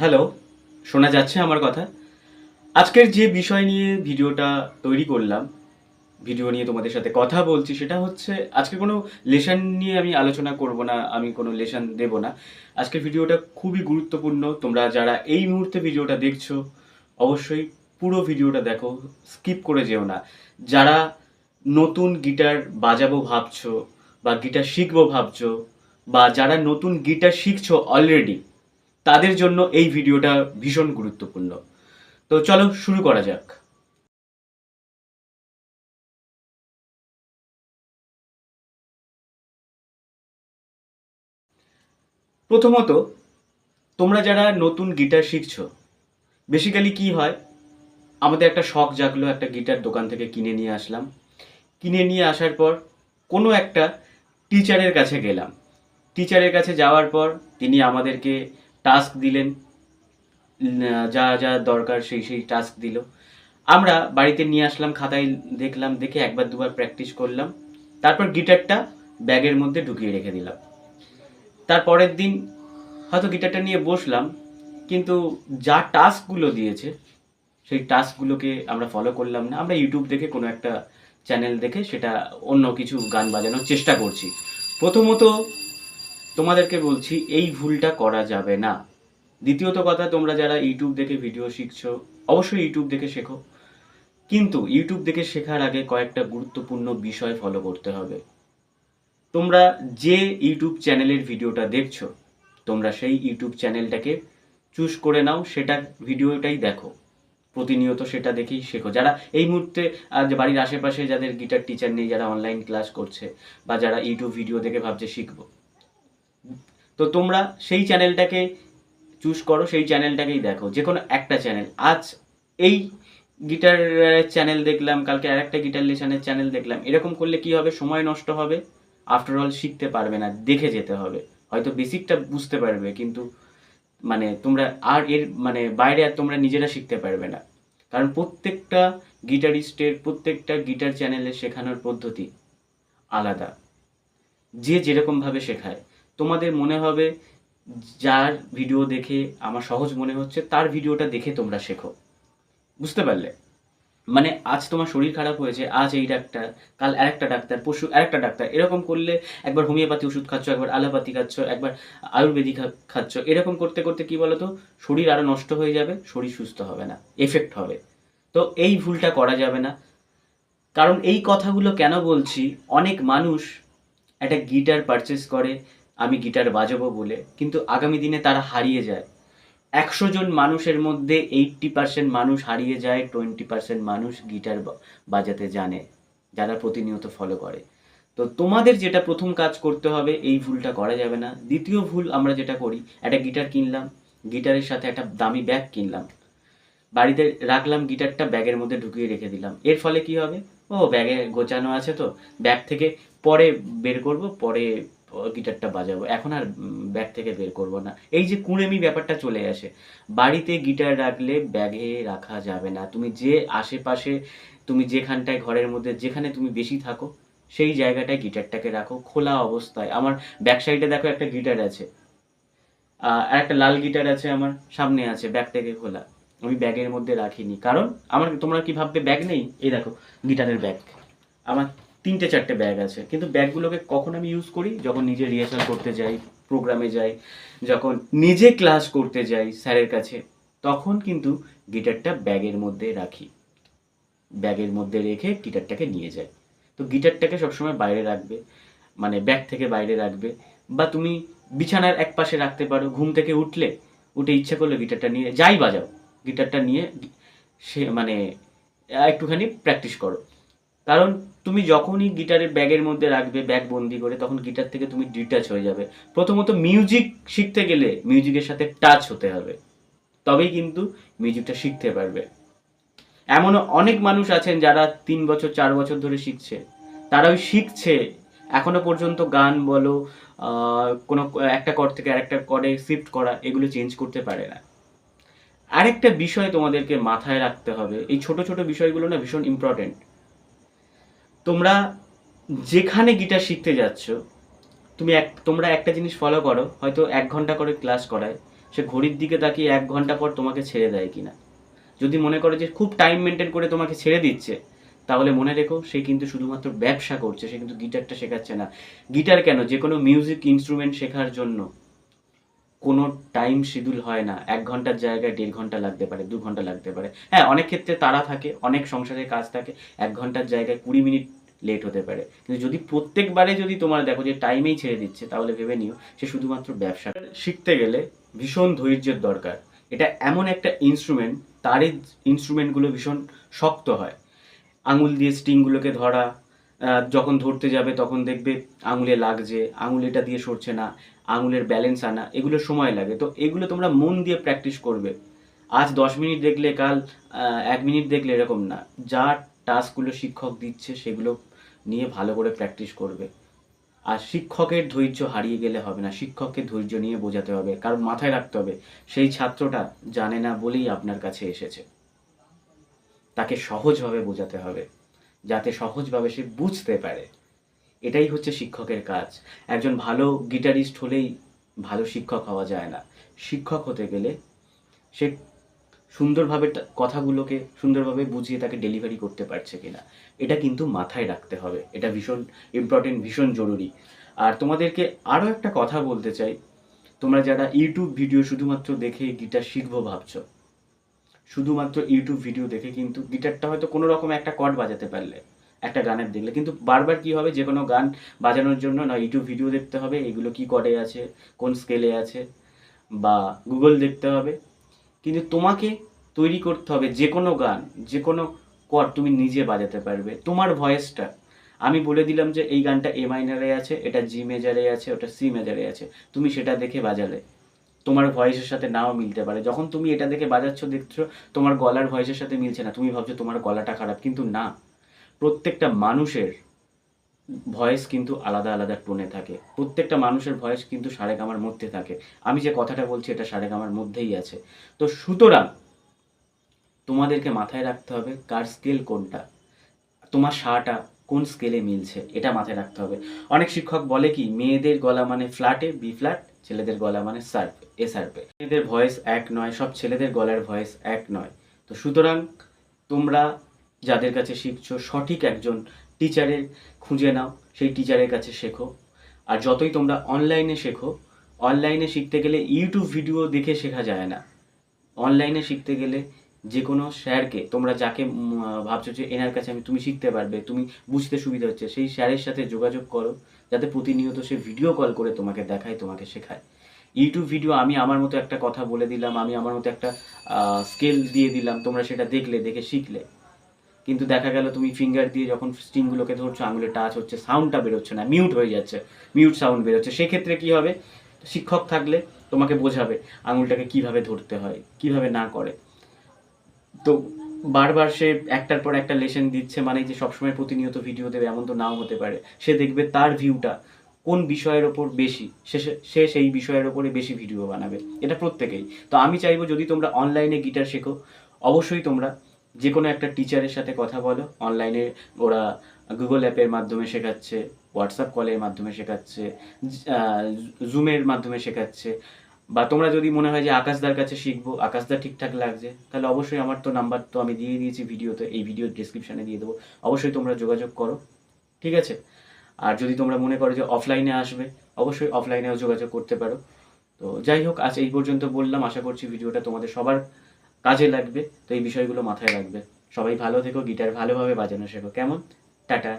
Hello শোনা যাচ্ছে আমার কথা? আজকের যে বিষয় নিয়ে ভিডিওটা তৈরি করলাম, ভিডিও নিয়ে তোমাদের সাথে কথা বলছি, সেটা হচ্ছে আজকে কোনো লেশন নিয়ে আমি আলোচনা করব না, আমি কোনো লেশন দেব না। আজকের ভিডিওটা খুবই গুরুত্বপূর্ণ, তোমরা যারা এই মুহূর্তে ভিডিওটা দেখছ, অবশ্যই পুরো ভিডিওটা দেখো স্কিপ করে যেও না। যারা নতুন গিটার বাজাবো ভাবছ, বা গিটার শিখব ভাবছ, বা যারা নতুন গিটার শিখছো অলরেডি তাদের জন্য এই ভিডিওটা ভীষণ গুরুত্বপূর্ণ। তো চলো শুরু করা যাক। প্রথমত, তোমরা যারা নতুন গিটার শিখছো বেসিক্যালি কি হয়? আমাদের একটা শখ জাগলো, একটা গিটার দোকান থেকে কিনে নিয়ে আসলাম। কিনে নিয়ে আসার পর কোনো একটা টিচারের কাছে গেলাম। টিচারের কাছে যাওয়ার পর তিনি আমাদেরকে টাস্ক দিলেন যা যা দরকার সেই সেই টাস্ক দিল। আমরা বাড়িতে নিয়ে আসলাম, খাতায় দেখলাম, দেখে একবার, দুবার প্র্যাকটিস করলাম। তারপর গিটারটা ব্যাগের মধ্যে ঢুকিয়ে রেখে দিলাম। তারপরের দিন হয়তো গিটারটা নিয়ে বসলাম, কিন্তু যা টাস্কগুলো দিয়েছে, সেই টাস্কগুলোকে আমরা ফলো করলাম না। আমরা ইউটিউব দেখে কোনো একটা চ্যানেল দেখে সেটা অন্য কিছু গান বাজানোর চেষ্টা করছি। প্রথমত তোমাদেরকে বলছি, এই ভুলটা করা যাবে না। দ্বিতীয়ত কথা, তোমরা যারা ইউটিউব দেখে ভিডিও শিখছো, অবশ্যই ইউটিউব দেখে শেখো। কিন্তু ইউটিউব দেখে শেখার আগে কয়েকটা গুরুত্বপূর্ণ বিষয় ফলো করতে হবে। তোমরা যে ইউটিউব চ্যানেলের ভিডিওটা দেখছ, তোমরা সেই ইউটিউব চ্যানেলটাকে চুজ করে নাও, সেটা ভিডিওটাই দেখো। প্রতিনিয়ত সেটা দেখেই শেখো। যারা এই মুহূর্তে, আজ বাড়ির আশেপাশে যাদের গিটার টিচার নেই, যারা অনলাইন ক্লাস করছে, বা যারা ইউটিউব ভিডিও দেখে ভাবছে শিখব তো তোমরা সেই চ্যানেলটাকে চুজ করো, সেই চ্যানেলটাকেই দেখো যে কোনো একটা চ্যানেল আজ এই গিটার চ্যানেল দেখলাম, কালকে আর একটা গিটার লেসনের চ্যানেল দেখলাম। এরকম করলে কি হবে? সময় নষ্ট হবে। আফটার অল শিখতে পারবে না, দেখে যেতে হবে। হয়তো বেসিকটা বুঝতে পারবে, কিন্তু মানে তোমরা আর এর মানে বাইরে আর তোমরা নিজেরা শিখতে পারবে না। কারণ প্রত্যেকটা গিটারিস্টের প্রত্যেকটা গিটার চ্যানেলে শেখানোর পদ্ধতি আলাদা। যে যেরকমভাবে শেখায়। তোমাদের মনে হবে যার ভিডিও দেখে আমার সহজ মনে হচ্ছে, তার ভিডিওটা দেখে তোমরা শেখো। বুঝতে পারলে? মানে আজ তোমার শরীর খারাপ হয়েছে, আজ এই ডাক্তার কাল আরেকটা ডাক্তার পরশু আরেকটা ডাক্তার এরকম করলে একবার হোমিওপ্যাথি ওষুধ খাচ্ছ, একবার অ্যালোপ্যাথি খাচ্ছ, একবার আয়ুর্বেদিক খাচ্ছ। এরকম করতে করতে কি বলতো? শরীর আরও নষ্ট হয়ে যাবে, শরীর সুস্থ হবে না এফেক্ট হবে। তো এই ভুলটা করা যাবে না। কারণ এই কথাগুলো কেন বলছি? অনেক মানুষ একটা গিটার পারচেস করে আমি গিটার বাজাবো বলে, কিন্তু আগামী দিনে তারা হারিয়ে যায়। একশো জন মানুষের মধ্যে এইট্টি পার্সেন্ট মানুষ হারিয়ে যায়, টোয়েন্টি পার্সেন্ট মানুষ গিটার বাজাতে জানে, যারা প্রতিনিয়ত ফলো করে। তো তোমাদের যেটা প্রথম কাজ করতে হবে, এই ভুলটা করা যাবে না। দ্বিতীয় ভুল আমরা যেটা করি, একটা গিটার কিনলাম, গিটারের সাথে একটা দামি ব্যাগ কিনলাম। বাড়িতে রাখলাম, গিটারটা ব্যাগের মধ্যে ঢুকিয়ে রেখে দিলাম। এর ফলে কি হবে? ও, ব্যাগে গোছানো আছে তো, ব্যাগ থেকে পরে বের করব, পরে গিটারটা বাজাবো। এখন আর ব্যাগ থেকে বের করব না। এই যে কুড়েমি ব্যাপারটা চলে আসে। বাড়িতে গিটার রাখলে ব্যাগে রাখা যাবে না। তুমি যে আশেপাশে, তুমি যেখানটায় ঘরের মধ্যে, যেখানে তুমি বেশি থাকো, সেই জায়গাটায় গিটারটাকে রাখো। খোলা অবস্থায়। আমার ব্যাক সাইডে দেখো একটা গিটার আছে। আর একটা লাল গিটার আছে আমার। সামনে আছে, ব্যাগ থেকে খোলা। আমি ব্যাগের মধ্যে রাখিনি। কারণ, আমার তোমরা কি ভাববে, ব্যাগ নেই? এই দেখো, গিটারের ব্যাগ। আমার তিনটে চারটে ব্যাগ আছে। কিন্তু ব্যাগগুলোকে কখন আমি ইউজ করি? যখন নিজে রিহার্সাল করতে যাই প্রোগ্রামে যাই, যখন নিজে ক্লাস করতে যাই স্যারের কাছে, তখন কিন্তু গিটারটা ব্যাগের মধ্যে রাখি। ব্যাগের মধ্যে রেখে গিটারটাকে নিয়ে যাই। তো গিটারটাকে সবসময় বাইরে রাখবে মানে ব্যাগ থেকে বাইরে রাখবে। বা তুমি বিছানার এক পাশে রাখতে পারো, ঘুম থেকে উঠলে, উঠে ইচ্ছে করলে গিটারটা নিয়ে, যাই বাজাও গিটারটা নিয়ে, সে মানে একটুখানি প্র্যাকটিস করো। কারণ তুমি যখনই গিটারের ব্যাগের মধ্যে রাখবে, ব্যাগ বন্দি করে, তখন গিটার থেকে তুমি ডিটাচ হয়ে যাবে। প্রথমত মিউজিক শিখতে গেলে মিউজিকের সাথে টাচ হতে হবে। তবেই কিন্তু মিউজিকটা শিখতে পারবে। এমনও অনেক মানুষ আছেন যারা তিন বছর, চার বছর ধরে শিখছে। তারা ওই শিখছে। এখনও পর্যন্ত গান বলো কোনো একটা কর থেকে আরেকটা করে শিফট করা, এগুলো চেঞ্জ করতে পারে না। আরেকটা বিষয় তোমাদেরকে মাথায় রাখতে হবে, এই ছোট ছোট বিষয়গুলো না ভীষণ ইম্পর্টেন্ট তোমরা যেখানে গিটার শিখতে যাচ্ছ, তুমি এক, তোমরা একটা জিনিস ফলো করো, হয়তো এক ঘণ্টা করে ক্লাস করায়, সে ঘড়ির দিকে তাকিয়ে এক ঘণ্টা পর তোমাকে ছেড়ে দেয় কিনা। যদি মনে করে যে খুব টাইম মেনটেন করে তোমাকে ছেড়ে দিচ্ছে, তাহলে মনে রেখো সে কিন্তু শুধুমাত্র ব্যবসা করছে, সে কিন্তু গিটারটা শেখাচ্ছে না। গিটার কেন? যে কোনো মিউজিক ইনস্ট্রুমেন্ট শেখার জন্য। কোনো টাইম শিডিউল হয় না। এক ঘণ্টার জায়গায় দেড় ঘণ্টা লাগতে পারে, দু ঘণ্টা লাগতে পারে। হ্যাঁ অনেক ক্ষেত্রে তারা থাকে, অনেক সংসারের কাজ থাকে, এক ঘণ্টার জায়গায় কুড়ি মিনিট লেট হতে পারে। কিন্তু যদি প্রত্যেকবারে যদি তোমার দেখো যে টাইমেই ছেড়ে দিচ্ছে, তাহলে ভেবে নিও সে শুধুমাত্র ব্যবসা শিখতে গেলে ভীষণ ধৈর্যের দরকার। এটা এমন একটা ইনস্ট্রুমেন্ট তার এই ইনস্ট্রুমেন্টগুলো ভীষণ শক্ত হয়। আঙুল দিয়ে স্ট্রিংগুলোকে ধরা যখন ধরতে যাবে তখন দেখবে আঙুলে লাগছে আঙুল এটা দিয়ে সরছে না, আঙুলের ব্যালেন্স আনা, এগুলো সময় লাগে। তো এগুলো তোমরা মন দিয়ে প্র্যাকটিস করবে। আজ দশ মিনিট দেখলে, কাল এক মিনিট দেখলে এরকম না। যা টাস্কগুলো শিক্ষক দিচ্ছে সেগুলো নিয়ে ভালো করে প্র্যাকটিস করবে। আর শিক্ষকের ধৈর্য হারিয়ে গেলে হবে না। শিক্ষককে ধৈর্য নিয়ে বোঝাতে হবে, কারণ মাথায় রাখতে হবে, সেই ছাত্রটা জানে না বলেই আপনার কাছে এসেছে। তাকে সহজভাবে বোঝাতে হবে। যাতে সহজভাবে সে বুঝতে পারে। এটাই হচ্ছে শিক্ষকের কাজ। একজন ভালো গিটারিস্ট হলেই ভালো শিক্ষক হওয়া যায় না। শিক্ষক হতে গেলে সে সুন্দরভাবে কথাগুলোকে সুন্দরভাবে বুঝিয়ে তাকে ডেলিভারি করতে পারছে কিনা, এটা কিন্তু মাথায় রাখতে হবে। এটা ভীষণ ইম্পর্টেন্ট ভীষণ জরুরি। আর তোমাদেরকে আরও একটা কথা বলতে চাই। তোমরা যারা ইউটিউব ভিডিও শুধুমাত্র দেখে গিটার শিখব ভাবছ শুধুমাত্র ইউটিউব ভিডিও দেখে কিন্তু গিটারটা হয়তো কোনো রকম একটা কর্ড বাজাতে পারলে, একটা গানের দেখলে। কিন্তু বারবার কি হবে? যে কোনো গান বাজানোর জন্য না ইউটিউব ভিডিও দেখতে হবে, এগুলো কি কর্ডে আছে, কোন স্কেলে আছে, বা গুগল দেখতে হবে। কিন্তু তোমাকে তৈরি করতে হবে যে কোনো গান যে কোনো কর্ড তুমি নিজে বাজাতে পারবে। তোমার ভয়েসটা আমি বলে দিলাম যে এই গানটা এ মাইনারে আছে, এটা জি মেজারে আছে, ওটা সি মেজারে আছে। তুমি সেটা দেখে বাজালে। তোমার ভয়েসের সাথে নাও মিলতে পারে। যখন তুমি এটা দেখে বাজাচ্ছ, দেখছ তোমার গলার ভয়েসের সাথে মিলছে না। তুমি ভাবছ তোমার গলাটা খারাপ, কিন্তু না। প্রত্যেকটা মানুষের ভয়েস কিন্তু আলাদা আলাদা টোনে থাকে। প্রত্যেকটা মানুষের ভয়েস কিন্তু সারেগামার মধ্যে থাকে। আমি যে কথাটা বলছি, এটা সারেগামার মধ্যেই আছে। তো সুতরাং তোমাদেরকে মাথায় রাখতে হবে কার স্কেল কোনটা, তোমার সাটা কোন স্কেলে মিলছে, এটা মাথায় রাখতে হবে। অনেক শিক্ষক বলে কি, মেয়েদের গলা মানে ফ্ল্যাটে বি ফ্ল্যাট ছেলেদের গলা মানে সার্প, এ সার্পে। মেয়েদের ভয়েস এক নয়, সব ছেলেদের গলার ভয়েস এক নয়। তো সুতরাং তোমরা যাদের কাছে শিখছো সঠিক একজন টিচারের খুঁজে নাও, সেই টিচারের কাছে শেখো। আর যতই তোমরা অনলাইনে শেখো অনলাইনে শিখতে গেলে ইউটিউব ভিডিও দেখে শেখা যায় না। অনলাইনে শিখতে গেলে যে কোনো স্যারকে, তোমরা যাকে ভাবছ যে এনার কাছে আমি, তুমি শিখতে পারবে, তুমি বুঝতে সুবিধা হচ্ছে, সেই স্যারের সাথে যোগাযোগ করো। যাতে প্রতিনিয়ত সে ভিডিও কল করে তোমাকে দেখায়, তোমাকে শেখায়। ইউটিউব ভিডিও আমি আমার মতো একটা কথা বলে দিলাম, আমি আমার মতো একটা স্কেল দিয়ে দিলাম, তোমরা সেটা দেখলে, দেখে শিখলে। কিন্তু দেখা গেল তুমি ফিঙ্গার দিয়ে যখন স্ট্রিংগুলোকে ধরছো, আঙুলে টাচ হচ্ছে সাউন্ডটা বেরোচ্ছে না মিউট হয়ে যাচ্ছে মিউট সাউন্ড বেরোচ্ছে। সেক্ষেত্রে কি হবে? শিক্ষক থাকলে তোমাকে বোঝাবে আঙুলটাকে কীভাবে ধরতে হয়, কীভাবে না করে। তো বারবার সে একটার পর একটা লেসন দিচ্ছে মানে যে সবসময় প্রতিনিয়ত ভিডিও দেবে, এমন তো নাও হতে পারে। সে দেখবে তার ভিউটা কোন বিষয়ের ওপর বেশি, সে সে- সেই বিষয়ের ওপরে বেশি ভিডিও বানাবে। এটা প্রত্যেকেই। তো আমি চাইব যদি তোমরা অনলাইনে গিটার শেখো, অবশ্যই তোমরা যে কোনো একটা টিচারের সাথে কথা বলো। অনলাইনে ওরা গুগল অ্যাপের মাধ্যমে শেখাচ্ছে হোয়াটসঅ্যাপ কলের মাধ্যমে শেখাচ্ছে জুমের মাধ্যমে শেখাচ্ছে। বা তোমরা যদি মনে হয় যে আকাশদার কাছে শিখব আকাশদা ঠিকঠাক লাগছে, তাহলে অবশ্যই আমার তো নাম্বার তো আমি দিয়ে দিয়েছি ভিডিওতে এই ভিডিও ডিসক্রিপশানে দিয়ে দেবো। অবশ্যই তোমরা যোগাযোগ করো, ঠিক আছে? আর যদি তোমরা মনে করো যে অফলাইনে আসবে, অবশ্যই অফলাইনেও যোগাযোগ করতে পারো। তো যাই হোক, আজ এই পর্যন্ত বললাম, আশা করছি ভিডিওটা তোমাদের সবার কাজে লাগবে। তো এই বিষয়গুলো মাথায় রাখবে। সবাই ভালো থেকো, গিটার ভালোভাবে বাজানো শেখো। কেমন? টাটা।